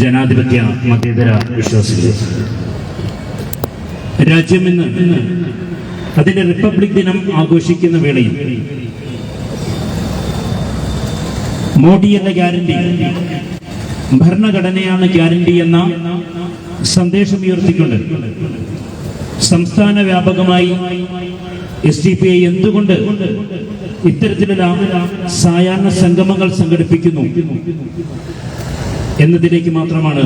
ജനാധിപത്യ മതേതര വിശ്വാസികൾ രാജ്യം ഇന്ന് അതിന്റെ റിപ്പബ്ലിക് ദിനം ആഘോഷിക്കുന്ന വേളയിൽ മോഡി എന്ന ഗ്യാരണ്ടി ഭരണഘടനയാണ് ഗ്യാരണ്ടി എന്ന സന്ദേശം ഉയർത്തിക്കൊണ്ട് സംസ്ഥാന വ്യാപകമായി എസ് ഡി പി ഐ എന്തുകൊണ്ട് ഇത്തരത്തിലുള്ള സായാഹ്ന സംഗമങ്ങൾ സംഘടിപ്പിക്കുന്നു? എന്നതിലേക്ക് മാത്രമാണ്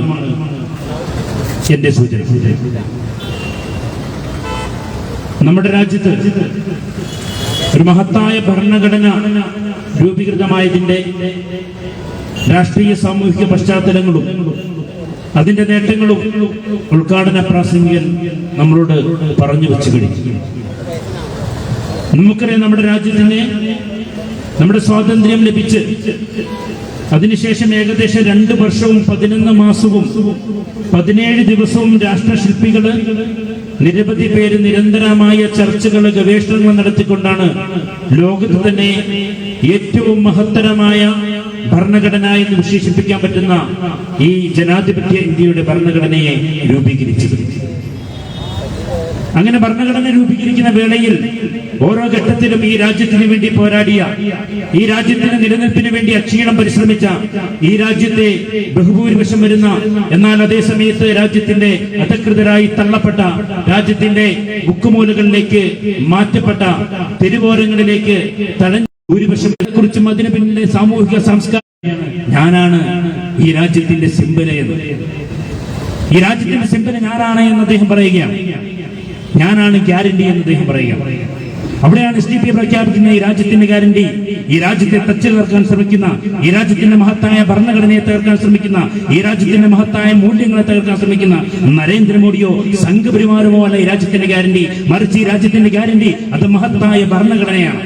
എന്റെ സൂചന. നമ്മുടെ രാജ്യത്ത് ഒരു മഹത്തായ ഭരണഘടന രൂപീകൃതമായതിന്റെ രാഷ്ട്രീയ സാമൂഹിക പശ്ചാത്തലങ്ങളും അതിന്റെ നേട്ടങ്ങളും ഉദ്ഘാടന പ്രാസംഗികൻ നമ്മളോട് പറഞ്ഞു വെച്ചു കഴിഞ്ഞു. നമുക്കറിയാം നമ്മുടെ രാജ്യത്തിന് നമ്മുടെ സ്വാതന്ത്ര്യം ലഭിച്ച് അതിനുശേഷം ഏകദേശം രണ്ട് വർഷവും പതിനൊന്ന് മാസവും പതിനേഴ് ദിവസവും രാഷ്ട്രശില്പികൾ നിരവധി പേര് നിരന്തരമായ ചർച്ചകൾ ഗവേഷണങ്ങൾ നടത്തിക്കൊണ്ടാണ് ലോകത്ത് തന്നെ ഏറ്റവും മഹത്തരമായ ഭരണഘടന എന്ന് വിശേഷിപ്പിക്കാൻ പറ്റുന്ന ഈ ജനാധിപത്യ ഇന്ത്യയുടെ ഭരണഘടനയെ രൂപീകരിച്ചത്. അങ്ങനെ ഭരണഘടന രൂപീകരിക്കുന്ന വേളയിൽ ഓരോ ഘട്ടത്തിലും ഈ രാജ്യത്തിന് വേണ്ടി പോരാടിയ ഈ രാജ്യത്തിന്റെ നിലനിൽപ്പിന് വേണ്ടി അക്ഷീണം പരിശ്രമിച്ച ഈ രാജ്യത്തെ ബഹുഭൂരിപക്ഷം വരുന്ന എന്നാൽ അതേ സമയത്ത് രാജ്യത്തിന്റെ അധികൃതരായി തള്ളപ്പെട്ട രാജ്യത്തിന്റെ മുക്കുമൂലകളിലേക്ക് മാറ്റപ്പെട്ട തെരുവോരങ്ങളിലേക്ക് തഴഞ്ഞ ഭൂരിപക്ഷം കുറിച്ചും അതിന് പിന്നിലെ സാമൂഹിക സംസ്കാരം ഞാനാണ് ഈ രാജ്യത്തിന്റെ സിംബല എന്ന് ഈ രാജ്യത്തിന്റെ സിംബല ഞാനാണ് എന്ന് അദ്ദേഹം പറയുകയാണ്. ഞാനാണ് ഗ്യാരണ്ടി എന്ന് അദ്ദേഹം പറയുക. അവിടെയാണ് എസ് ഡി പി പ്രഖ്യാപിക്കുന്ന ഈ രാജ്യത്തിന്റെ ഗ്യാരണ്ടി. ഈ രാജ്യത്തെ തച്ചിലിറക്കാൻ ശ്രമിക്കുന്ന ഈ രാജ്യത്തിന്റെ മഹത്തായ ഭരണഘടനയെ തകർക്കാൻ ശ്രമിക്കുന്ന ഈ രാജ്യത്തിന്റെ മഹത്തായ മൂല്യങ്ങളെ തകർക്കാൻ ശ്രമിക്കുന്ന നരേന്ദ്രമോദിയോ സംഘപരിവാരമോ അല്ല ഈ രാജ്യത്തിന്റെ ഗ്യാരണ്ടി. മറിച്ച് ഈ രാജ്യത്തിന്റെ ഗ്യാരണ്ടി അത് മഹത്തായ ഭരണഘടനയാണ്.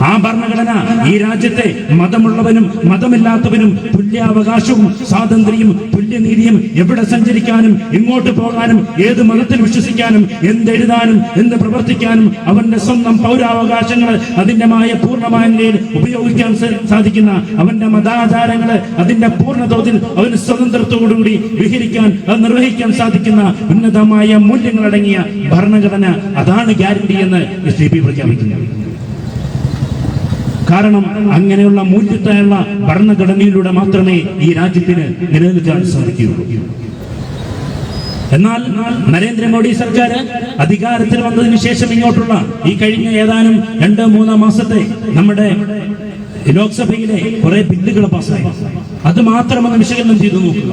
ആ ഭരണഘടന ഈ രാജ്യത്തെ മതമുള്ളവനും മതമില്ലാത്തവനും തുല്യാവകാശവും സ്വാതന്ത്ര്യവും തുല്യനീതിയും എവിടെ സഞ്ചരിക്കാനും ഇങ്ങോട്ട് പോകാനും ഏത് മതത്തിൽ വിശ്വസിക്കാനും എന്തെഴുതാനും എന്ത് പ്രവർത്തിക്കാനും അവന്റെ സ്വന്തം പൗരാവകാശങ്ങൾ അതിന്റെ മായ പൂർണമായ നിലയിൽ ഉപയോഗിക്കാൻ സാധിക്കുന്ന അവന്റെ മതാചാരങ്ങൾ അതിന്റെ പൂർണതോതിൽ അവന് സ്വതന്ത്രത്തോടുകൂടി വിഹരിക്കാൻ അത് നിർവഹിക്കാൻ സാധിക്കുന്ന ഉന്നതമായ മൂല്യങ്ങളടങ്ങിയ ഭരണഘടന അതാണ് ഗ്യാരണ്ടി എന്ന് എസ് ഡി പി പ്രഖ്യാപിക്കുന്നു. കാരണം അങ്ങനെയുള്ള മൂല്യത്തായുള്ള ഭരണഘടനയിലൂടെ മാത്രമേ ഈ രാജ്യത്തിന് നിലനിൽക്കാൻ സാധിക്കുകയുള്ളൂ. എന്നാൽ നരേന്ദ്രമോദി സർക്കാർ അധികാരത്തിൽ വന്നതിന് ശേഷം ഇങ്ങോട്ടുള്ള ഈ കഴിഞ്ഞ ഏതാനും രണ്ട് മൂന്ന് മാസത്തെ നമ്മുടെ ലോക്സഭയിലെ കുറെ ബില്ലുകൾ പാസ്സായി അത് മാത്രം ഒന്ന് വിശകലനം ചെയ്തു നോക്കുക.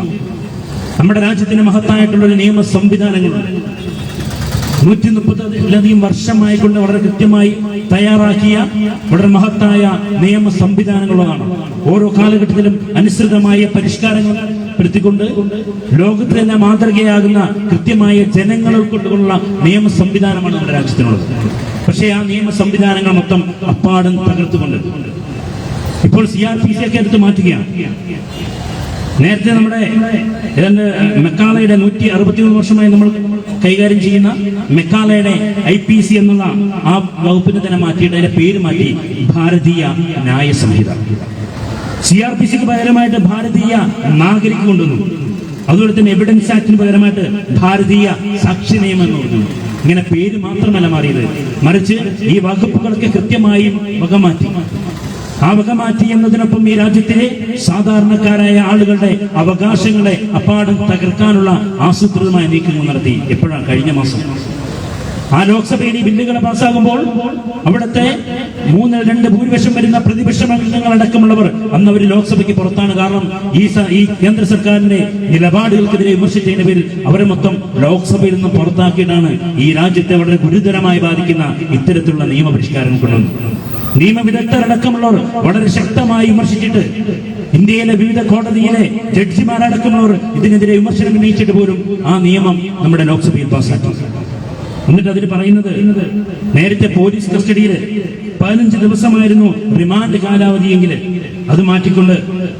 നമ്മുടെ രാജ്യത്തിന് മഹത്തായിട്ടുള്ള ഒരു നിയമ സംവിധാനങ്ങളുണ്ട് നൂറ്റി വർഷമായി വർഷമായിക്കൊണ്ട് വളരെ കൃത്യമായി തയ്യാറാക്കിയ വളരെ മഹത്തായ നിയമ സംവിധാനങ്ങളുള്ളതാണ് ഓരോ കാലഘട്ടത്തിലും അനുസൃതമായ പരിഷ്കാരങ്ങൾ പ്പെടുത്തിക്കൊണ്ട് ലോകത്തിൽ തന്നെ മാതൃകയാകുന്ന കൃത്യമായ ജനങ്ങൾ ഉൾക്കൊണ്ടുള്ള നിയമ സംവിധാനമാണ് നമ്മുടെ രാജ്യത്തിനുള്ളത്. പക്ഷേ ആ നിയമ സംവിധാനങ്ങൾ മൊത്തം അപ്പാടും തകർത്തുകൊണ്ട്. ഇപ്പോൾ സി ആർ പി സി ഒക്കെ എടുത്ത് മാറ്റുകയാണ്. നേരത്തെ നമ്മുടെ മെക്കാളയുടെ നൂറ്റി അറുപത്തിമൂന്ന് വർഷമായി നമ്മൾ കൈകാര്യം ചെയ്യുന്ന മെക്കാലയുടെ ഐ പി സി എന്നുള്ള ആ വകുപ്പിനെ തന്നെ മാറ്റിയിട്ട് അതിന്റെ പേര് മാറ്റി ഭാരതീയ ന്യായ സംഹിത സി ആർ പി സിക്ക് പകരമായിട്ട് ഭാരതീയ നാഗരിക് കൊണ്ടുവന്നു. അതുപോലെ തന്നെ എവിഡൻസ് ആക്ടിന് പകരമായിട്ട് ഭാരതീയ സാക്ഷി നിയമം എന്ന് പറഞ്ഞു. ഇങ്ങനെ പേര് മാത്രമല്ല മാറിയത്. മറിച്ച് ഈ വകുപ്പുകളൊക്കെ കൃത്യമായും വകമാറ്റി. ആ മാറ്റി എന്നതിനൊപ്പം ഈ രാജ്യത്തിലെ സാധാരണക്കാരായ ആളുകളുടെ അവകാശങ്ങളെ അപ്പാടും തകർക്കാനുള്ള ആസൂത്രിതമായ നീക്കങ്ങൾ നടത്തി. എപ്പോഴാണ്? കഴിഞ്ഞ മാസം. ആ ലോക്സഭയിൽ ഈ ബില്ലുകൾ പാസ്സാകുമ്പോൾ അവിടുത്തെ മൂന്നിൽ രണ്ട് ഭൂരിപക്ഷം വരുന്ന പ്രതിപക്ഷ അടക്കമുള്ളവർ അന്ന് അവർ ലോക്സഭയ്ക്ക് പുറത്താണ്. കാരണം ഈ ഈ കേന്ദ്ര സർക്കാരിന്റെ നിലപാടുകൾക്കെതിരെ വിമർശിച്ചതിന്റെ പേരിൽ അവരെ മൊത്തം ലോക്സഭയിൽ നിന്ന് പുറത്താക്കിയിട്ടാണ് ഈ രാജ്യത്തെ വളരെ ഗുരുതരമായി ബാധിക്കുന്ന ഇത്തരത്തിലുള്ള നിയമപരിഷ്കാരം കൊണ്ടുവന്നത്. നിയമവിദഗ്ധരടക്കമുള്ളവർ വളരെ ശക്തമായി വിമർശിച്ചിട്ട് ഇന്ത്യയിലെ വിവിധ കോടതിയിലെ ജഡ്ജിമാരടക്കമുള്ളവർ ഇതിനെതിരെ വിമർശനം ഉന്നയിച്ചിട്ട് പോലും ആ നിയമം നമ്മുടെ ലോക്സഭയിൽ പാസ്സാക്കി എന്നിട്ട് അതിൽ പറയുന്നത് നേരത്തെ പോലീസ് കസ്റ്റഡിയിൽ പതിനഞ്ച് ദിവസമായിരുന്നു റിമാൻഡ് കാലാവധിയെങ്കിൽ അത് മാറ്റിക്കൊണ്ട്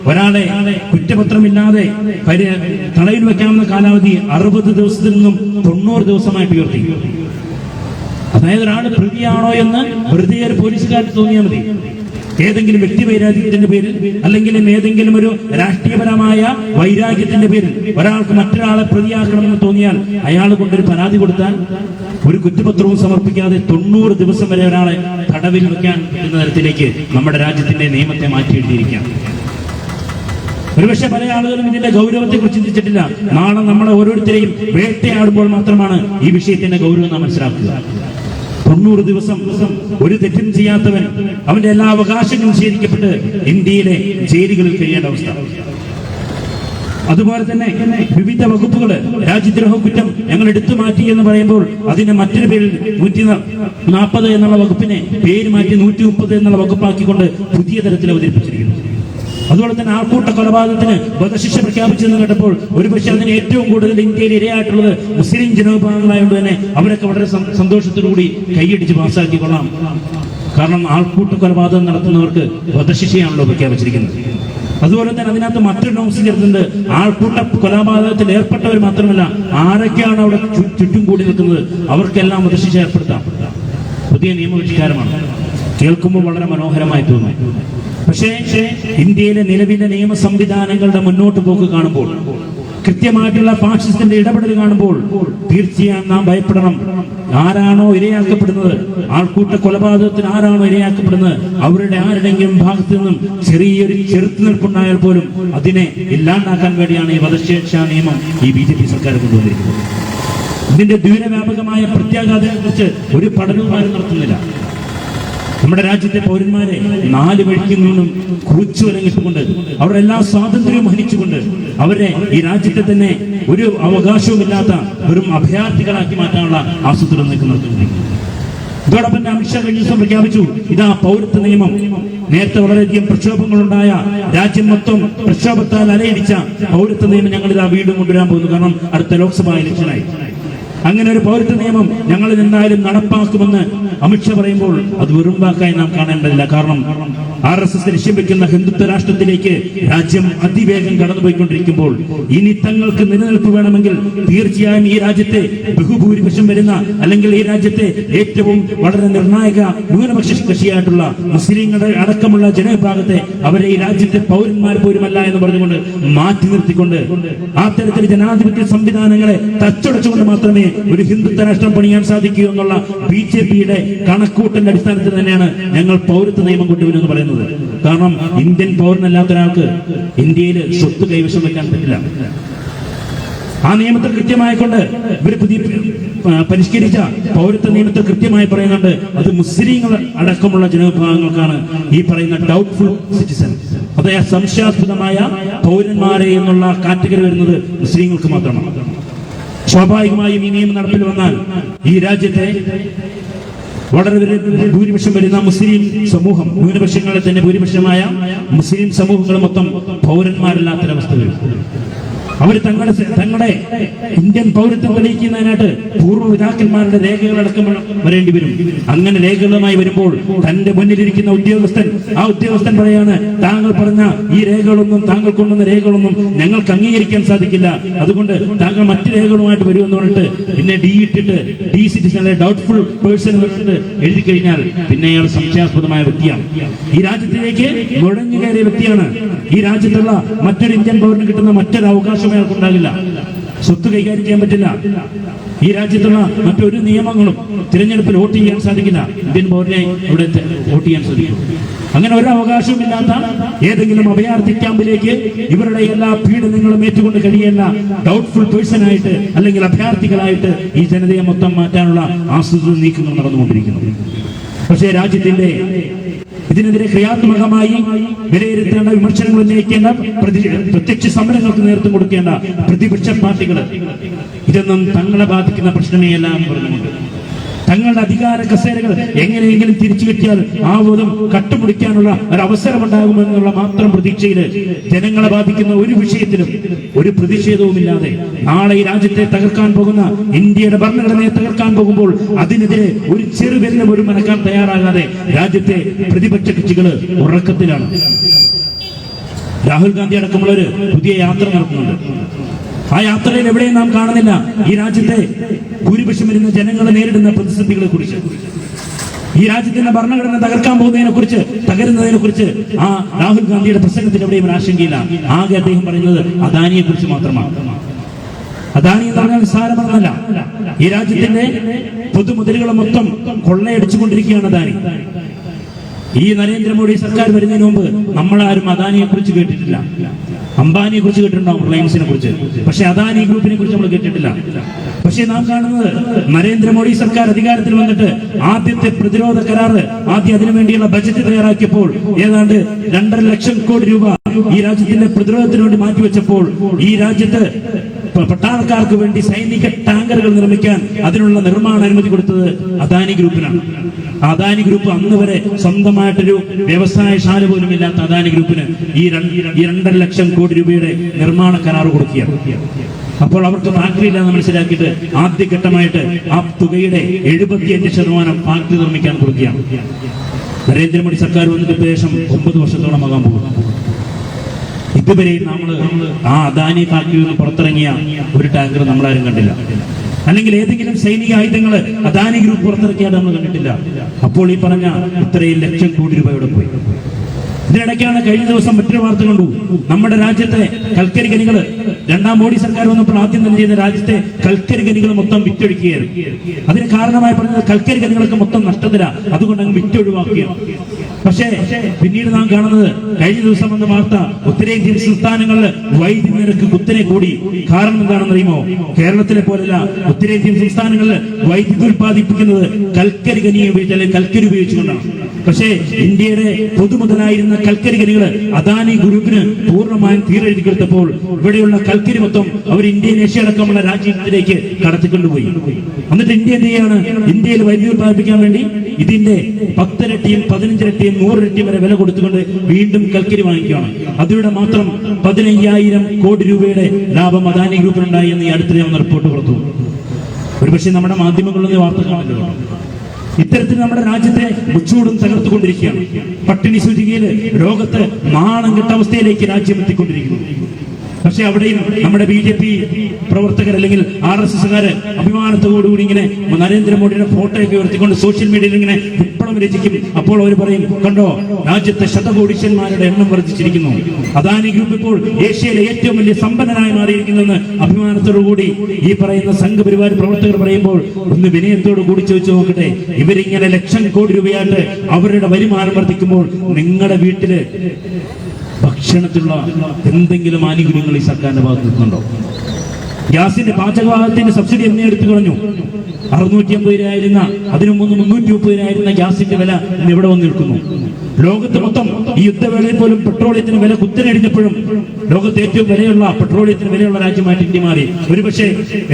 ഒരാളെ കുറ്റപത്രമില്ലാതെ തടയിൽ വെക്കാവുന്ന കാലാവധി അറുപത് ദിവസത്തിൽ നിന്നും തൊണ്ണൂറ് ദിവസമായിട്ട് ഉയർത്തി. അതായത് പ്രതിയാണോ എന്ന് വെറുതെ ഒരു പോലീസുകാർ തോന്നിയാൽ മതി. ഏതെങ്കിലും വ്യക്തി വൈരാഗ്യത്തിന്റെ പേരിൽ അല്ലെങ്കിൽ ഏതെങ്കിലും ഒരു രാഷ്ട്രീയപരമായ വൈരാഗ്യത്തിന്റെ പേരിൽ ഒരാൾക്ക് മറ്റൊരാളെ പ്രതിയാക്കണമെന്ന് തോന്നിയാൽ അയാൾ കൊണ്ടൊരു പരാതി കൊടുത്താൽ ഒരു കുറ്റപത്രവും സമർപ്പിക്കാതെ തൊണ്ണൂറ് ദിവസം വരെ ഒരാളെ തടവിൽ വെക്കാൻ എന്ന തരത്തിലേക്ക് നമ്മുടെ രാജ്യത്തിന്റെ നിയമത്തെ മാറ്റിയെഴുതിയിരിക്കാം ഒരുപക്ഷെ പല ആളുകളും ഇതിന്റെ ഗൗരവത്തെ കുറിച്ച് ചിന്തിച്ചിട്ടില്ല. നാളെ നമ്മളെ ഓരോരുത്തരെയും വേട്ടയാടുമ്പോൾ മാത്രമാണ് ഈ വിഷയത്തിന്റെ ഗൗരവം നാം മനസ്സിലാക്കുക. തൊണ്ണൂറ് ദിവസം ഒരു തെറ്റും ചെയ്യാത്തവൻ അവന്റെ എല്ലാ അവകാശങ്ങളും നിഷേധിക്കപ്പെട്ട് ഇന്ത്യയിലെ ജയിലുകളിൽ കഴിയേണ്ട അവസ്ഥ. അതുപോലെ തന്നെ വിവിധ വകുപ്പുകൾ രാജ്യദ്രോഹ കുറ്റം ഞങ്ങൾ എടുത്തു മാറ്റി എന്ന് പറയുമ്പോൾ അതിന്റെ മറ്റൊരു പേരിൽ നൂറ്റി നാൽപ്പത് എന്നുള്ള വകുപ്പിനെ പേര് മാറ്റി നൂറ്റി മുപ്പത് എന്നുള്ള വകുപ്പാക്കിക്കൊണ്ട് പുതിയ തരത്തിൽ അവതരിപ്പിച്ചിരിക്കുന്നു. അതുപോലെ തന്നെ ആൾക്കൂട്ട കൊലപാതകത്തിന് വധശിക്ഷ പ്രഖ്യാപിച്ചെന്ന് കേട്ടപ്പോൾ ഒരുപക്ഷെ അതിന് ഏറ്റവും കൂടുതൽ ഇന്ത്യയിൽ ഇരയായിട്ടുള്ളത് മുസ്ലിം ജനവിഭാഗങ്ങളായതുകൊണ്ട് തന്നെ അവരൊക്കെ വളരെ സന്തോഷത്തോടുകൂടി കൈയടിച്ച് പാസ്സാക്കി കൊള്ളാം കാരണം ആൾക്കൂട്ട കൊലപാതകം നടത്തുന്നവർക്ക് വധശിക്ഷയാണല്ലോ പ്രഖ്യാപിച്ചിരിക്കുന്നത്. അതുപോലെ തന്നെ അതിനകത്ത് മറ്റൊരു നോംസ് ചേർത്തിട്ടുണ്ട്. ആൾക്കൂട്ട കൊലപാതകത്തിൽ ഏർപ്പെട്ടവർ മാത്രമല്ല ആരൊക്കെയാണ് അവിടെ ചുറ്റും കൂടി നിൽക്കുന്നത്? അവർക്കെല്ലാം വധശിക്ഷ ഏർപ്പെടുത്താം. പുതിയ നിയമപരിഷ്കാരമാണ് കേൾക്കുമ്പോൾ വളരെ മനോഹരമായി തോന്നുന്നു പക്ഷേ ഇന്ത്യയിലെ നിലവിലെ നിയമ സംവിധാനങ്ങളുടെ മുന്നോട്ട് പോക്ക് കാണുമ്പോൾ കൃത്യമായിട്ടുള്ള ഫാഷിസ്റ്റിന്റെ ഇടപെടൽ കാണുമ്പോൾ തീർച്ചയായും നാം ഭയപ്പെടണം. ആരാണോ ഇരയാക്കപ്പെടുന്നത്? ആൾക്കൂട്ട കൊലപാതകത്തിന് ആരാണോ ഇരയാക്കപ്പെടുന്നത്? അവരുടെ ആരുടെങ്കിലും ഭാഗത്തു നിന്നും ചെറിയൊരു ചെറുത്തുനിൽപ്പുണ്ടായാൽ പോലും അതിനെ ഇല്ലാണ്ടാക്കാൻ വേണ്ടിയാണ് ഈ വധശിക്ഷാ നിയമം ഈ ബി ജെ പി സർക്കാർ കൊണ്ടുവന്നിരിക്കുന്നത്. ഇതിന്റെ ദൂരവ്യാപകമായ പ്രത്യാഘാതത്തെക്കുറിച്ച് ഒരു പഠനവും ആരും നടത്തുന്നില്ല. നമ്മുടെ രാജ്യത്തെ പൗരന്മാരെ നാല് വഴിക്ക് നിന്നും കുറിച്ചു വലങ്ങിട്ടുകൊണ്ട് അവരുടെ എല്ലാ സ്വാതന്ത്ര്യവും ഹനിച്ചുകൊണ്ട് അവരെ ഈ രാജ്യത്തെ തന്നെ ഒരു അവകാശവുമില്ലാത്ത വെറും അഭയാർത്ഥികളാക്കി മാറ്റാനുള്ള ആസൂത്രണം നിൽക്കുന്നത് ഇതോടൊപ്പം അമിത്ഷാ കഴിഞ്ഞ ദിവസം പ്രഖ്യാപിച്ചു ഇതാ പൗരത്വ നിയമം. നേരത്തെ വളരെയധികം പ്രക്ഷോഭങ്ങളുണ്ടായ രാജ്യം മൊത്തം പ്രക്ഷോഭത്താൽ അലയടിച്ച പൗരത്വ നിയമം ഞങ്ങൾ ഇതാ വീണ്ടും കൊണ്ടുവരാൻ പോകുന്നു. കാരണം അടുത്ത ലോക്സഭാ ഇലക്ഷനായി. അങ്ങനെ ഒരു പൗരത്വ നിയമം ഞങ്ങൾ എന്തായാലും നടപ്പാക്കുമെന്ന് അമിത്ഷാ പറയുമ്പോൾ അത് വെറും വാക്കായി നാം കാണേണ്ടതില്ല. കാരണം ആർ എസ് എസ് ലക്ഷ്യം വെക്കുന്ന ഹിന്ദുത്വ രാഷ്ട്രത്തിലേക്ക് രാജ്യം അതിവേഗം കടന്നുപോയിക്കൊണ്ടിരിക്കുമ്പോൾ ഇനി തങ്ങൾക്ക് നിലനിൽപ്പ് വേണമെങ്കിൽ തീർച്ചയായും ഈ രാജ്യത്തെ ബഹുഭൂരിപക്ഷം വരുന്ന അല്ലെങ്കിൽ ഈ രാജ്യത്തെ ഏറ്റവും വളരെ നിർണായക ന്യൂനപക്ഷ കക്ഷിയായിട്ടുള്ള മുസ്ലിങ്ങളുടെ അടക്കമുള്ള ജനവിഭാഗത്തെ അവരെ ഈ രാജ്യത്തെ പൗരന്മാർ പോലുമല്ല എന്ന് പറഞ്ഞുകൊണ്ട് മാറ്റി നിർത്തിക്കൊണ്ട് ആ തരത്തിൽ ജനാധിപത്യ സംവിധാനങ്ങളെ തച്ചുടച്ചുകൊണ്ട് മാത്രമേ ഒരു ഹിന്ദുത്വ രാഷ്ട്രം പണിയാൻ സാധിക്കൂ എന്നുള്ള ബി ജെ പിയുടെ കണക്കൂട്ടന്റെ അടിസ്ഥാനത്തിൽ തന്നെയാണ് ഞങ്ങൾ പൗരത്വ നിയമം കൊണ്ടുവരുമെന്ന് പറയുന്നത്. കാരണം ഇന്ത്യൻ പൗരനല്ലാത്ത ഒരാൾക്ക് ഇന്ത്യയിൽ സ്വത്ത് കൈവശം വെക്കാൻ പറ്റില്ല. ആ നിയമത്തിൽ കൃത്യമായിക്കൊണ്ട് ഇവർ പുതിയ പരിഷ്കരിച്ച പൗരത്വ നിയമത്തെ കൃത്യമായി പറയുന്നുണ്ട് അത് മുസ്ലിങ്ങൾ അടക്കമുള്ള ജനവിഭാഗങ്ങൾക്കാണ് ഈ പറയുന്ന ഡൗട്ട്ഫുൾ സിറ്റിസൺ അതായത് സംശയാസ്പദമായ പൗരന്മാരെ എന്നുള്ള കാറ്റഗറി വരുന്നത് മുസ്ലിങ്ങൾക്ക് മാത്രമാണ്. സ്വാഭാവികമായും ഈ നിയമം നടപ്പിൽ വന്നാൽ ഈ രാജ്യത്തെ വളരെ ഭൂരിപക്ഷം വരുന്ന മുസ്ലിം സമൂഹം ന്യൂനപക്ഷങ്ങളെ തന്നെ ഭൂരിപക്ഷമായ മുസ്ലിം സമൂഹങ്ങൾ മൊത്തം പൗരന്മാരില്ലാത്തൊരവസ്ഥ വരും. അവർ തങ്ങളുടെ തങ്ങളുടെ ഇന്ത്യൻ പൗരത്വം തെളിയിക്കുന്നതിനായിട്ട് പൂർവപിതാക്കന്മാരുടെ രേഖകളടക്കം വരേണ്ടി വരും. അങ്ങനെ രേഖകളുമായി വരുമ്പോൾ തന്റെ മുന്നിലിരിക്കുന്ന ഉദ്യോഗസ്ഥൻ ആ ഉദ്യോഗസ്ഥൻ പറയാണ് താങ്കൾ പറഞ്ഞ ഈ രേഖകളൊന്നും താങ്കൾ കൊണ്ടുവന്ന രേഖകളൊന്നും ഞങ്ങൾക്ക് അംഗീകരിക്കാൻ സാധിക്കില്ല. അതുകൊണ്ട് താങ്കൾ മറ്റു രേഖകളുമായിട്ട് വരുമെന്ന് പറഞ്ഞിട്ട് പിന്നെ ഡി ഇട്ടിട്ട് ഡി സിറ്റിസണെ ഡൗട്ട്ഫുൾ പേഴ്സൺ വെച്ചിട്ട് എഴുതി കഴിഞ്ഞാൽ പിന്നെ അയാൾ സംശയാസ്പദമായ വ്യക്തിയാണ്. ഈ രാജ്യത്തിലേക്ക് നുഴഞ്ഞു കയറിയ വ്യക്തിയാണ്. ഈ രാജ്യത്തുള്ള മറ്റൊരു ഇന്ത്യൻ പൗരന് കിട്ടുന്ന മറ്റൊരു അവകാശം അയാൾക്ക് ഉണ്ടാകില്ല സ്വത്ത് കൈകാര്യം ചെയ്യാൻ പറ്റില്ല. ഈ രാജ്യത്തുള്ള മറ്റൊരു നിയമങ്ങളും തിരഞ്ഞെടുപ്പിൽ വോട്ട് ചെയ്യാൻ സാധിക്കില്ല. ഇന്ത്യൻ പൗരനെ ഇവിടെ വോട്ട് ചെയ്യാൻ സാധിക്കും. അങ്ങനെ ഒരു അവകാശവുമില്ലാത്ത ഏതെങ്കിലും അഭയാർത്ഥി ക്യാമ്പിലേക്ക് ഇവരുടെ എല്ലാ പീഡനങ്ങളും ഏറ്റുകൊണ്ട് കഴിയേണ്ട ഡൗട്ട്ഫുൾ പേഴ്സൺ ആയിട്ട് അല്ലെങ്കിൽ അഭയാർത്ഥികളായിട്ട് ഈ ജനതയെ മൊത്തം മാറ്റാനുള്ള ആസൂത്രണം നീക്കങ്ങൾ നടന്നുകൊണ്ടിരിക്കുന്നു. പക്ഷേ രാജ്യത്തിന്റെ ഇതിനെതിരെ ക്രിയാത്മകമായി വിലയിരുത്തേണ്ട വിമർശനങ്ങൾ ഉന്നയിക്കേണ്ട പ്രതി- പ്രത്യക്ഷ സമരങ്ങൾക്ക് നേതൃത്വം കൊടുക്കേണ്ട പ്രതിപക്ഷ പാർട്ടികൾ ഇതൊന്നും തങ്ങളെ ബാധിക്കുന്ന പ്രശ്നമേ എന്ന് പറഞ്ഞുകൊണ്ട്. തങ്ങളുടെ അധികാര കസേരകൾ എങ്ങനെയെങ്കിലും തിരിച്ചു കിട്ടിയാൽ ആ ബോധം കട്ടുപിടിക്കാനുള്ള ഒരു അവസരമുണ്ടാകുമെന്നുള്ള മാത്രം പ്രതീക്ഷയിൽ ജനങ്ങളെ ബാധിക്കുന്ന ഒരു വിഷയത്തിലും ഒരു പ്രതിഷേധവുമില്ലാതെ നാളെ ഈ രാജ്യത്തെ തകർക്കാൻ പോകുന്ന ഇന്ത്യയുടെ ഭരണഘടനയെ തകർക്കാൻ പോകുമ്പോൾ അതിനെതിരെ ഒരു ചെറുവിരലും ഒരു മനക്കാൻ തയ്യാറാകാതെ രാജ്യത്തെ പ്രതിപക്ഷ കക്ഷികൾ ഉറക്കത്തിലാണ്. രാഹുൽ ഗാന്ധി അടക്കമുള്ളവര് പുതിയ യാത്ര നടത്തുന്നുണ്ട്. ആ യാത്രയിൽ എവിടെയും നാം കാണുന്നില്ല. ഈ രാജ്യത്തെ ഭൂരിപക്ഷം വരുന്ന ജനങ്ങളെ നേരിടുന്ന പ്രതിസന്ധികളെ കുറിച്ച് ഈ രാജ്യത്തിന്റെ ഭരണഘടന തകർക്കാൻ പോകുന്നതിനെ കുറിച്ച് തകരുന്നതിനെ കുറിച്ച് ആ രാഹുൽ ഗാന്ധിയുടെ പ്രസംഗത്തിൽ എവിടെയും ആശങ്കയില്ല. ആകെ അദ്ദേഹം പറയുന്നത് അദാനിയെ കുറിച്ച് മാത്രമാണ്. അദാനി എന്ന് പറഞ്ഞാൽ നിസ്സാരമെന്നല്ല ഈ രാജ്യത്തിന്റെ പൊതുമുതലുകളെ മൊത്തം കൊള്ളയടിച്ചുകൊണ്ടിരിക്കുകയാണ് അദാനി. ഈ നരേന്ദ്രമോദി സർക്കാർ വരുന്നതിന് മുമ്പ് നമ്മളാരും അദാനിയെ കുറിച്ച് കേട്ടിട്ടില്ല. അംബാനിയെ കുറിച്ച് കേട്ടിട്ടുണ്ടാവും റിലയൻസിനെ കുറിച്ച് പക്ഷെ അദാനി ഗ്രൂപ്പിനെ കുറിച്ച് നമ്മൾ കേട്ടിട്ടില്ല. പക്ഷെ നാം കാണുന്നത് നരേന്ദ്രമോദി സർക്കാർ അധികാരത്തിൽ വന്നിട്ട് ആദ്യത്തെ പ്രതിരോധ കരാറ് ആദ്യം അതിനുവേണ്ടിയുള്ള ബജറ്റ് തയ്യാറാക്കിയപ്പോൾ ഏതാണ്ട് രണ്ടര ലക്ഷം കോടി രൂപ ഈ രാജ്യത്തിന്റെ പ്രതിരോധത്തിന് വേണ്ടി മാറ്റിവെച്ചപ്പോൾ ഈ രാജ്യത്ത് പട്ടാളക്കാർക്ക് വേണ്ടി സൈനിക ടാങ്കറുകൾ നിർമ്മിക്കാൻ അതിനുള്ള നിർമ്മാണ അനുമതി കൊടുത്തത് അദാനി ഗ്രൂപ്പിനാണ്. അദാനി ഗ്രൂപ്പ് അന്ന് വരെ സ്വന്തമായിട്ടൊരു വ്യവസായശാല പോലും ഇല്ലാത്ത അദാനി ഗ്രൂപ്പിന് ഈ രണ്ടര ലക്ഷം കോടി രൂപയുടെ നിർമ്മാണ കരാർ കൊടുക്കുകയാണ്. അപ്പോൾ അവർക്ക് ഫാക്ടറി ഇല്ലാന്ന് മനസ്സിലാക്കിയിട്ട് ആദ്യഘട്ടമായിട്ട് ആ തുകയുടെ എഴുപത്തിയഞ്ച് ശതമാനം ഫാക്ടറി നിർമ്മിക്കാൻ കൊടുക്കുകയാണ്. നരേന്ദ്രമോദി സർക്കാർ വന്നിട്ട് ശേഷം വർഷത്തോളം വർഷത്തോളമാകാൻ പോകും ഇതുവരെയും നമ്മൾ ആ അദാനി ഫാക്ടറിയിൽ നിന്ന് പുറത്തിറങ്ങിയ ഒരു ടാങ്കർ നമ്മളാരും കണ്ടില്ല. അല്ലെങ്കിൽ ഏതെങ്കിലും സൈനിക ആയുധങ്ങൾ അദാനി ഗ്രൂപ്പ് പുറത്തിറക്കിയാൽ നമ്മൾ കണ്ടിട്ടില്ല. അപ്പോൾ ഈ പറഞ്ഞ ഇത്രയും ലക്ഷം കോടി രൂപയുടെ പോയി. ഇതിനിടയ്ക്കാണ് കഴിഞ്ഞ ദിവസം മറ്റൊരു വാർത്ത കണ്ടു. നമ്മുടെ രാജ്യത്തെ കൽക്കരി ഖനികൾ രണ്ടാം മോഡി സർക്കാർ വന്നപ്പോൾ ആദ്യം തന്നെ ചെയ്ത രാജ്യത്തെ കൽക്കരി ഖനികൾ മൊത്തം വിറ്റൊഴുക്കുകയായിരുന്നു. അതിന് കാരണമായി പറഞ്ഞത് കൽക്കരി ഖനികൾക്ക് മൊത്തം നഷ്ടത്തില. അതുകൊണ്ട് അങ്ങ് വിറ്റൊഴിവാക്കുകയാണ് പക്ഷേ പിന്നീട് നാം കാണുന്നത് കഴിഞ്ഞ ദിവസം വന്ന വാർത്ത ഉത്തരേന്ത്യൻ സംസ്ഥാനങ്ങളിൽ വൈദ്യുതി നിരക്ക് കുത്തനെ കൂടി. കാരണം എന്താണെന്ന് അറിയുമോ കേരളത്തിലെ പോലെയല്ല. ഉത്തരേന്ത്യൻ സംസ്ഥാനങ്ങളിൽ വൈദ്യുതി ഉൽപ്പാദിപ്പിക്കുന്നത് കൽക്കരി ഖനിയെ ഉപയോഗിച്ച് അല്ലെങ്കിൽ കൽക്കരി ഉപയോഗിച്ചുകൊണ്ടാണ്. പക്ഷേ ഇന്ത്യയുടെ പൊതുമുതലായിരുന്ന കൽക്കരി ഖനികൾ അദാനി ഗ്രൂപ്പിന് പൂർണമായും തീരെഴുതി കൊടുത്തപ്പോൾ ഇവിടെയുള്ള കൽക്കരി മൊത്തം അവർ ഇന്ത്യൻ ഏഷ്യ അടക്കമുള്ള രാജ്യത്തിലേക്ക് കടത്തിക്കൊണ്ടുപോയി. എന്നിട്ട് ഇന്ത്യ എന്ത് ചെയ്യാണ്? ഇന്ത്യയിൽ വൈദ്യുതി ഉത്പാദിപ്പിക്കാൻ വേണ്ടി ഇതിന്റെ പത്തിരട്ടിയും പതിനഞ്ചിരട്ടിയും നൂറിരട്ടിയും വരെ വില കൊടുത്തുകൊണ്ട് വീണ്ടും കൽക്കരി വാങ്ങിക്കുകയാണ്. അതിലൂടെ മാത്രം പതിനയ്യായിരം കോടി രൂപയുടെ ലാഭം അദാനി ഗ്രൂപ്പിനുണ്ടായി എന്ന് ഈ അടുത്തിടെ വന്ന റിപ്പോർട്ട് പുറത്തു ഒരുപക്ഷെ നമ്മുടെ മാധ്യമങ്ങളിൽ വാർത്ത കാണില്ല ഇത്തരത്തിൽ നമ്മുടെ രാജ്യത്തെ മുച്ചൂടും തകർത്തുകൊണ്ടിരിക്കുകയാണ്. പട്ടിണി സൂചികയിൽ ലോകത്ത് നാണം കിട്ട അവസ്ഥയിലേക്ക് രാജ്യം എത്തിക്കൊണ്ടിരിക്കുന്നു. പക്ഷെ അവിടെയും നമ്മുടെ ബി ജെ പി പ്രവർത്തകർ അല്ലെങ്കിൽ ആർ എസ് എസ്സുകാര് അഭിമാനത്തോടുകൂടി ഇങ്ങനെ നരേന്ദ്രമോദിയുടെ ഫോട്ടോയൊക്കെ ഉയർത്തിക്കൊണ്ട് സോഷ്യൽ മീഡിയയിൽ ഇങ്ങനെ വിപ്ലവം രചിക്കും. അപ്പോൾ അവർ പറയും കണ്ടോ രാജ്യത്തെ ശതകോടീശന്മാരുടെ എണ്ണം വർദ്ധിച്ചിരിക്കുന്നു. അദാനി ഗ്രൂപ്പ് ഇപ്പോൾ ഏഷ്യയിലെ ഏറ്റവും വലിയ സമ്പന്നനായി മാറിയിരിക്കുന്നെന്ന് അഭിമാനത്തോടുകൂടി ഈ പറയുന്ന സംഘപരിവാർ പ്രവർത്തകർ പറയുമ്പോൾ ഒന്ന് വിനയത്തോടു കൂടി ചോദിച്ചു നോക്കട്ടെ. ഇവരിങ്ങനെ ലക്ഷം കോടി രൂപയായിട്ട് അവരുടെ വരുമാനം വർദ്ധിക്കുമ്പോൾ നിങ്ങളുടെ വീട്ടിൽ ഭക്ഷണത്തിലുള്ള എന്തെങ്കിലും ആനുകൂല്യങ്ങൾ ഈ സർക്കാരിന്റെ ഭാഗത്ത് നിന്നുണ്ടോ ഗ്യാസിന്റെ പാചകവാഹത്തിന്റെ സബ്സിഡി എന്നേ എടുത്തു കളഞ്ഞു? അറുന്നൂറ്റി അമ്പത് രൂപയായിരുന്ന അതിനു മുമ്പ് മുന്നൂറ്റി മുപ്പത് രൂപയായിരുന്ന ഗ്യാസിന്റെ വില ഇന്ന് ഇവിടെ വന്ന് നിൽക്കുന്നു? ലോകത്ത് മൊത്തം ഈ യുദ്ധവേളയിൽ പോലും പെട്രോളിയത്തിന് വില കുത്തനടിഞ്ഞപ്പോഴും ലോകത്ത് ഏറ്റവും വിലയുള്ള പെട്രോളിയത്തിന് വിലയുള്ള രാജ്യമായിട്ട് ഇന്ത്യ മാറി. ഒരുപക്ഷെ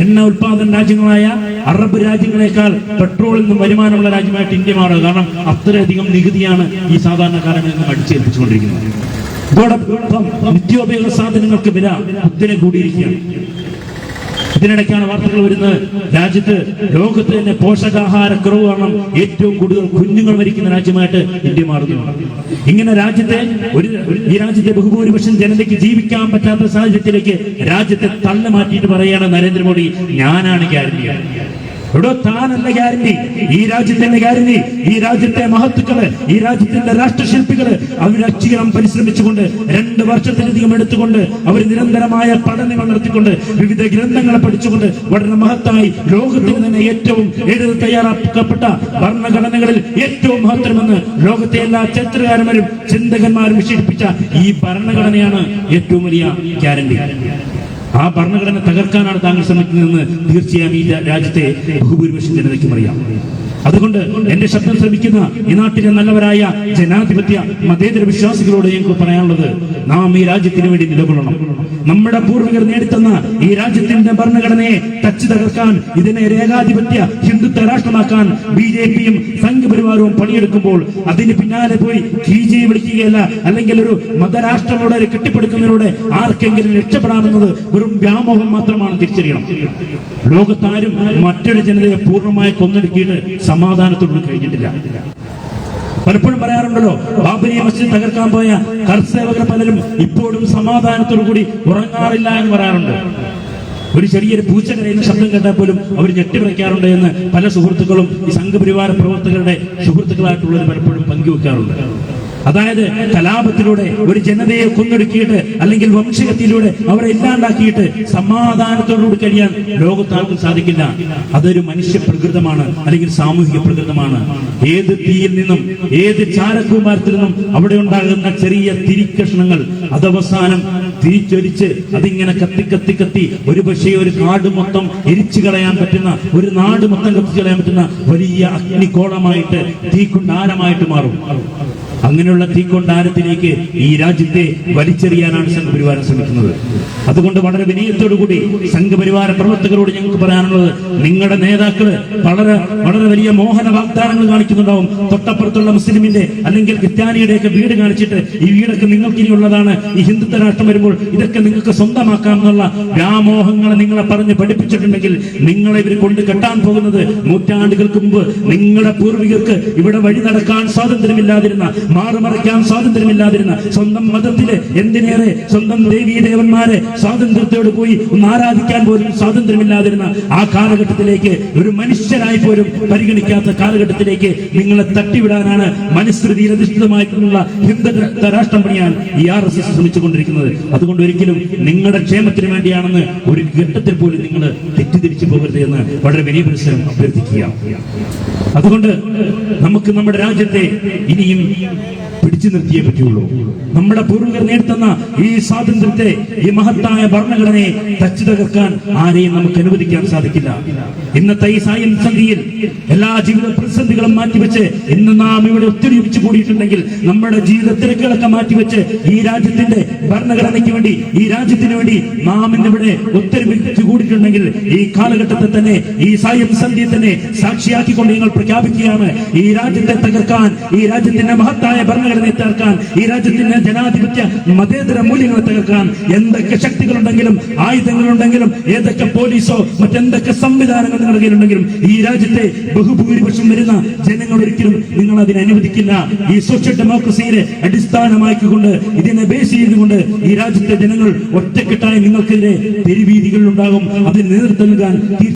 എണ്ണ ഉൽപാദന രാജ്യങ്ങളായ അറബ് രാജ്യങ്ങളെക്കാൾ പെട്രോളിൽ നിന്നും വരുമാനമുള്ള രാജ്യമായിട്ട് ഇന്ത്യ മാറുക. കാരണം അത്രയധികം നികുതിയാണ് ഈ സാധാരണക്കാരനിൽ നിന്നും അടിച്ചേൽപ്പിച്ചുകൊണ്ടിരിക്കുന്നത്. ഇതോടൊപ്പം നിത്യോപയോഗ സാധനങ്ങൾക്ക് വില കുത്തിനെ കൂടിയിരിക്കുകയാണ്. ഇതിനിടയ്ക്കാണ് വാർത്തകൾ വരുന്നത്. രാജ്യത്ത് ലോകത്ത് തന്നെ പോഷകാഹാരക്കുറവ് കാരണം ഏറ്റവും കൂടുതൽ കുഞ്ഞുങ്ങൾ മരിക്കുന്ന രാജ്യമായിട്ട് ഇന്ത്യ മാറുന്നു. ഇങ്ങനെ രാജ്യത്തെ ഒരു ഈ രാജ്യത്തെ ബഹുഭൂരിപക്ഷം ജനതയ്ക്ക് ജീവിക്കാൻ പറ്റാത്ത സാഹചര്യത്തിലേക്ക് രാജ്യത്തെ തള്ളി മാറ്റിയിട്ട് പറയുകയാണ് നരേന്ദ്രമോദി. ഞാനാണ് ഗ്യാരണ്ടി ഇവിടെ താനല്ല ഗ്യാരണ്ടി. ഈ രാജ്യത്തിന്റെ ഗ്യാരണ്ടി. ഈ രാജ്യത്തെ മഹത്തുക്കൾ ഈ രാജ്യത്തിന്റെ രാഷ്ട്രശില്പികൾ അവർ അക്ഷീണം പരിശ്രമിച്ചുകൊണ്ട് രണ്ട് വർഷത്തിലധികം എടുത്തുകൊണ്ട് അവർ നിരന്തരമായ പഠനങ്ങൾ നടത്തിക്കൊണ്ട് വിവിധ ഗ്രന്ഥങ്ങളെ പഠിച്ചുകൊണ്ട് വളരെ മഹത്തായി ലോകത്തിൽ തന്നെ ഏറ്റവും എഴുതി തയ്യാറാക്കപ്പെട്ട ഭരണഘടനകളിൽ ഏറ്റവും മഹത്തരമെന്ന് ലോകത്തെ എല്ലാ ചരിത്രകാരന്മാരും ചിന്തകന്മാരും വിശേഷിപ്പിച്ച ഈ ഭരണഘടനയാണ് ഏറ്റവും വലിയ ഗ്യാരണ്ടി. ആ ഭരണഘടന തകർക്കാനാണ് താങ്കൾ ശ്രമിക്കുന്നതെന്ന് തീർച്ചയായും ഈ രാജ്യത്തെ ബഹുഭൂരിപക്ഷം ജനതയ്ക്കും അറിയാം. അതുകൊണ്ട് എന്റെ ശബ്ദം ശ്രമിക്കുന്ന ഈ നാട്ടിലെ നല്ലവരായ ജനാധിപത്യ മതേതര വിശ്വാസികളോട് ഞങ്ങൾക്ക് പറയാനുള്ളത് നാം ഈ രാജ്യത്തിന് വേണ്ടി നിലകൊള്ളണം. നമ്മുടെ പൂർവികർ നേടിത്തന്ന ഈ രാജ്യത്തിന്റെ ഭരണഘടനയെ തച്ച് തകർക്കാൻ ഇതിനെ ഏകാധിപത്യ ഹിന്ദുത്വ രാഷ്ട്രമാക്കാൻ ബി ജെ പിയും സംഘപരിവാരവും പണിയെടുക്കുമ്പോൾ അതിന് പിന്നാലെ പോയി കീജയെ വിളിക്കുകയല്ല അല്ലെങ്കിൽ ഒരു മതരാഷ്ട്രങ്ങളോട് കെട്ടിപ്പടുക്കുന്നതിലൂടെ ആർക്കെങ്കിലും രക്ഷപ്പെടാമെന്നത് വെറും വ്യാമോഹം മാത്രമാണ് തിരിച്ചറിയണം. ലോകത്താരും മറ്റൊരു ജനതയെ പൂർണമായി കൊന്നൊടുക്കിയിട്ട് സമാധാനത്തോട് കഴിഞ്ഞിട്ടില്ല. പലപ്പോഴും പറയാറുണ്ടല്ലോ ബാബരി മസ്ജിദ് തകർക്കാൻ പോയ കർസേവകർ പലരും ഇപ്പോഴും സമാധാനത്തോടു കൂടി ഉറങ്ങാറില്ല എന്ന് പറയാറുണ്ട്. ഒരു ചെറിയൊരു പൂച്ച കരയുന്ന ശബ്ദം കേട്ടാൽ പോലും അവർ ഞെട്ടിവിറയ്ക്കാറുണ്ട് എന്ന് പല സുഹൃത്തുക്കളും ഈ സംഘപരിവാര പ്രവർത്തകരുടെ സുഹൃത്തുക്കളായിട്ടുള്ളവർ പലപ്പോഴും പങ്കുവെക്കാറുണ്ട്. അതായത് കലാപത്തിലൂടെ ഒരു ജനതയെ കൊന്നൊടുക്കിയിട്ട് അല്ലെങ്കിൽ വംശകത്തിലൂടെ അവരെ ഇല്ലാണ്ടാക്കിയിട്ട് സമാധാനത്തോടുകൂടി കഴിയാൻ ലോകത്താർക്കും സാധിക്കില്ല. അതൊരു മനുഷ്യ പ്രകൃതമാണ് അല്ലെങ്കിൽ സാമൂഹിക പ്രകൃതമാണ്. ഏത് തീയിൽ നിന്നും ഏത് ചാരക്കുമാരത്തിൽ നിന്നും അവിടെ ഉണ്ടാകുന്ന ചെറിയ തിരിക്കഷ്ണങ്ങൾ അതവസാനം തിരിച്ചൊരിച്ച് അതിങ്ങനെ കത്തി കത്തി കത്തി ഒരു പക്ഷേ ഒരു കാട് മൊത്തം എരിച്ചു കളയാൻ പറ്റുന്ന ഒരു നാട് മൊത്തം കത്തിച്ചു കളയാൻ പറ്റുന്ന വലിയ അഗ്നികോളമായിട്ട് തീക്കുണ്ടാരമായിട്ട് മാറും. അങ്ങനെയുള്ള തീക്കൊണ്ടാരത്തിലേക്ക് ഈ രാജ്യത്തെ വലിച്ചെറിയാനാണ് സംഘപരിവാരം ശ്രമിക്കുന്നത്. അതുകൊണ്ട് വളരെ വിനയത്തോടുകൂടി സംഘപരിവാര പ്രവർത്തകരോട് ഞങ്ങൾക്ക് പറയാനുള്ളത് നിങ്ങളുടെ നേതാക്കൾ വളരെ വളരെ വലിയ മോഹന വാഗ്ദാനങ്ങൾ കാണിക്കുന്നുണ്ടാവും. തൊട്ടപ്പുറത്തുള്ള മുസ്ലിമിന്റെ അല്ലെങ്കിൽ ക്രിസ്ത്യാനിയുടെ ഒക്കെ വീട് കാണിച്ചിട്ട് ഈ വീടൊക്കെ നിങ്ങൾക്ക് ഇനിയുള്ളതാണ് ഈ ഹിന്ദുത്വ രാഷ്ട്രം വരുമ്പോൾ ഇതൊക്കെ നിങ്ങൾക്ക് സ്വന്തമാക്കാം എന്നുള്ള വ്യാമോഹങ്ങളെ നിങ്ങളെ പറഞ്ഞ് പഠിപ്പിച്ചിട്ടുണ്ടെങ്കിൽ നിങ്ങളെ ഇവർ കൊണ്ട് കെട്ടാൻ പോകുന്നത് നൂറ്റാണ്ടുകൾക്ക് മുമ്പ് നിങ്ങളുടെ പൂർവികർക്ക് ഇവിടെ വഴി നടക്കാൻ സ്വാതന്ത്ര്യമില്ലാതിരുന്ന മാറുമറയ്ക്കാൻ സ്വാതന്ത്ര്യമില്ലാതിരുന്ന സ്വന്തം മതത്തിലെ എന്തിനേറെ സ്വന്തം ദേവീ ദേവന്മാരെ സ്വാതന്ത്ര്യത്തോട് പോയി ഒന്ന് ആരാധിക്കാൻ പോലും സ്വാതന്ത്ര്യമില്ലാതിരുന്ന ആ കാലഘട്ടത്തിലേക്ക് ഒരു മനുഷ്യരായി പോലും പരിഗണിക്കാത്ത കാലഘട്ടത്തിലേക്ക് നിങ്ങളെ തട്ടിവിടാനാണ് മനുസ്മൃതിയിൽ അധിഷ്ഠിതമായിട്ടുള്ള ഹിന്ദു രാഷ്ട്രം പണിയാൻ ഈ ആർ എസ് എസ് ശ്രമിച്ചുകൊണ്ടിരിക്കുന്നത്. അതുകൊണ്ട് ഒരിക്കലും നിങ്ങളുടെ ക്ഷേമത്തിന് വേണ്ടിയാണെന്ന് ഒരു ഘട്ടത്തിൽ പോലും നിങ്ങൾ തെറ്റിദ്ധരിച്ചു പോകരുത് എന്ന് വളരെ വലിയ പരിസരം അഭ്യർത്ഥിക്കുക അതുകൊണ്ട് നമുക്ക് നമ്മുടെ രാജ്യത്തെ ഇനിയും പിടിച്ചു നിർത്തിയേ പറ്റുള്ളൂ. നമ്മുടെ പൂർവികർ നേടുത്തുന്ന ഈ സ്വാതന്ത്ര്യത്തെ ഈ മഹത്തായ ഭരണഘടനയെ തച്ചു തകർക്കാൻ ആരെയും നമുക്ക് അനുവദിക്കാൻ സാധിക്കില്ല. ഇന്നത്തെ ഈ സായം സന്ധിയിൽ എല്ലാ ജീവിത പ്രതിസന്ധികളും മാറ്റിവെച്ച് ഇന്ന് നാം ഇവിടെ ഒത്തൊരുമിച്ച് കൂടിയിട്ടുണ്ടെങ്കിൽ നമ്മുടെ ജീവിത തിരക്കുകളൊക്കെ മാറ്റിവെച്ച് ഈ രാജ്യത്തിന്റെ ഭരണഘടനയ്ക്ക് വേണ്ടി ഈ രാജ്യത്തിന് വേണ്ടി നാം ഇന്നിവിടെ ഒത്തൊരുമിച്ച് കൂടിയിട്ടുണ്ടെങ്കിൽ ഈ കാലഘട്ടത്തെ തന്നെ ഈ സായം സന്ധിയെ തന്നെ സാക്ഷിയാക്കിക്കൊണ്ട് നിങ്ങൾ പ്രഖ്യാപിക്കുകയാണ്. ഈ രാജ്യത്തെ തകർക്കാൻ ഈ രാജ്യത്തിന്റെ മഹത്തായ ഭരണഘടനയെ ഈ രാജ്യത്തിന്റെ ജനാധിപത്യ മതേതര മൂല്യങ്ങളെ തകർക്കാൻ എന്തൊക്കെ ശക്തികളുണ്ടെങ്കിലും ആയുധങ്ങളുണ്ടെങ്കിലും ഏതൊക്കെ പോലീസോ മറ്റെന്തൊക്കെ സംവിധാനങ്ങൾ നിങ്ങളുടെ കയ്യിലുണ്ടെങ്കിലും ഈ രാജ്യത്തെ ബഹുഭൂരിപക്ഷം വരുന്ന ജനങ്ങൾ ഒരിക്കലും നിങ്ങൾ അതിനെ അനുവദിക്കില്ല. ഈ സോഷ്യൽ ഡെമോക്രസിയെ അടിസ്ഥാനമാക്കിക്കൊണ്ട് ഇതിനെ ബേസ് ചെയ്തുകൊണ്ട് ഈ രാജ്യത്തെ ജനങ്ങൾ ഒറ്റക്കെട്ടായി നിങ്ങൾക്കെതിരെ തെരുവീതികളിലുണ്ടാകും അതിന് നേതൃത്വം നൽകാൻ